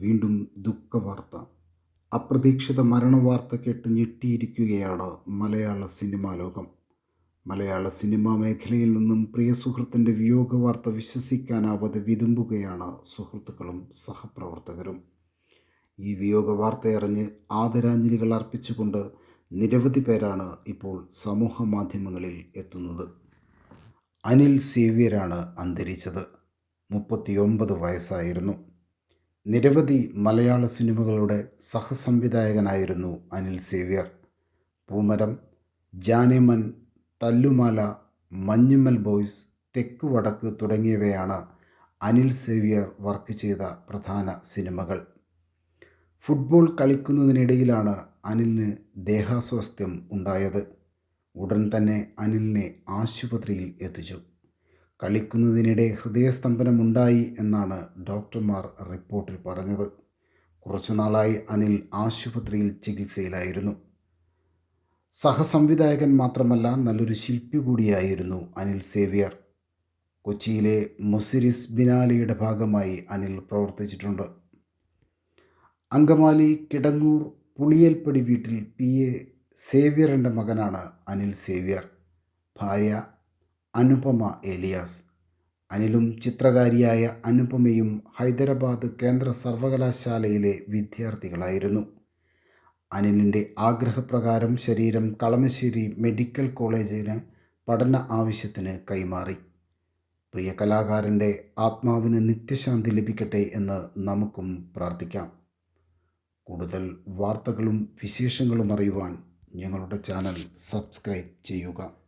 വീണ്ടും ദുഃഖവാർത്ത. അപ്രതീക്ഷിത മരണവാർത്ത കേട്ട് ഞെട്ടിയിരിക്കുകയാണ് മലയാള സിനിമാ ലോകം. മലയാള സിനിമാ മേഖലയിൽ നിന്നും പ്രിയ സുഹൃത്തിന്റെ വിയോഗവാർത്ത വിശ്വസിക്കാനാവാതെ വിതുമ്പുകയാണ് സുഹൃത്തുക്കളും സഹപ്രവർത്തകരും. ഈ വിയോഗ വാർത്തയറിഞ്ഞ് ആദരാഞ്ജലികൾ അർപ്പിച്ചുകൊണ്ട് നിരവധി പേരാണ് ഇപ്പോൾ സമൂഹ മാധ്യമങ്ങളിൽ എത്തുന്നത്. അനിൽ സേവ്യരാണ് അന്തരിച്ചത്. മുപ്പത്തിയൊമ്പത് വയസ്സായിരുന്നു. നിരവധി മലയാള സിനിമകളുടെ സഹസംവിധായകനായിരുന്നു അനിൽ സേവ്യർ. പൂമരം ജാനേമൻ തല്ലുമാല മഞ്ഞുമ്മൽ ബോയ്സ് തെക്ക് വടക്ക് തുടങ്ങിയവയാണ് അനിൽ സേവ്യർ വർക്ക് ചെയ്ത പ്രധാന സിനിമകൾ. ഫുട്ബോൾ കളിക്കുന്നതിനിടയിലാണ് അനിലിന് ദേഹാസ്വാസ്ഥ്യം ഉണ്ടായത്. ഉടൻ തന്നെ അനിലിനെ ആശുപത്രിയിൽ എത്തിച്ചു. കളിക്കുന്നതിനിടെ ഹൃദയസ്തംഭനമുണ്ടായി എന്നാണ് ഡോക്ടർമാർ റിപ്പോർട്ടിൽ പറഞ്ഞത്. കുറച്ചുനാളായി അനിൽ ആശുപത്രിയിൽ ചികിത്സയിലായിരുന്നു. സഹസംവിധായകൻ മാത്രമല്ല നല്ലൊരു ശില്പി കൂടിയായിരുന്നു അനിൽ സേവ്യർ. കൊച്ചിയിലെ മുസിരിസ് ബിനാലിയുടെ ഭാഗമായി അനിൽ പ്രവർത്തിച്ചിട്ടുണ്ട്. അങ്കമാലി കിടങ്ങൂർ പുളിയൽപ്പടി വീട്ടിൽ പി. എ. സേവ്യറിന്റെ മകനാണ് അനിൽ സേവ്യർ. ഭാര്യ അനുപമ ഏലിയാസ് അനിലും ചിത്രകാരിയായ അനുപമയും ഹൈദരാബാദ് കേന്ദ്ര സർവകലാശാലയിലെ വിദ്യാർത്ഥികളായിരുന്നു. അനിലിന്റെ ആഗ്രഹപ്രകാരം ശരീരം കളമശ്ശേരി മെഡിക്കൽ കോളേജിന് പഠന ആവശ്യത്തിന് കൈമാറി. പ്രിയ കലാകാരന്റെ ആത്മാവിന് നിത്യശാന്തി ലഭിക്കട്ടെ എന്ന് നമുക്കും പ്രാർത്ഥിക്കാം. കൂടുതൽ വാർത്തകളും വിശേഷങ്ങളും അറിയുവാൻ ഞങ്ങളുടെ ചാനൽ സബ്സ്ക്രൈബ് ചെയ്യുക.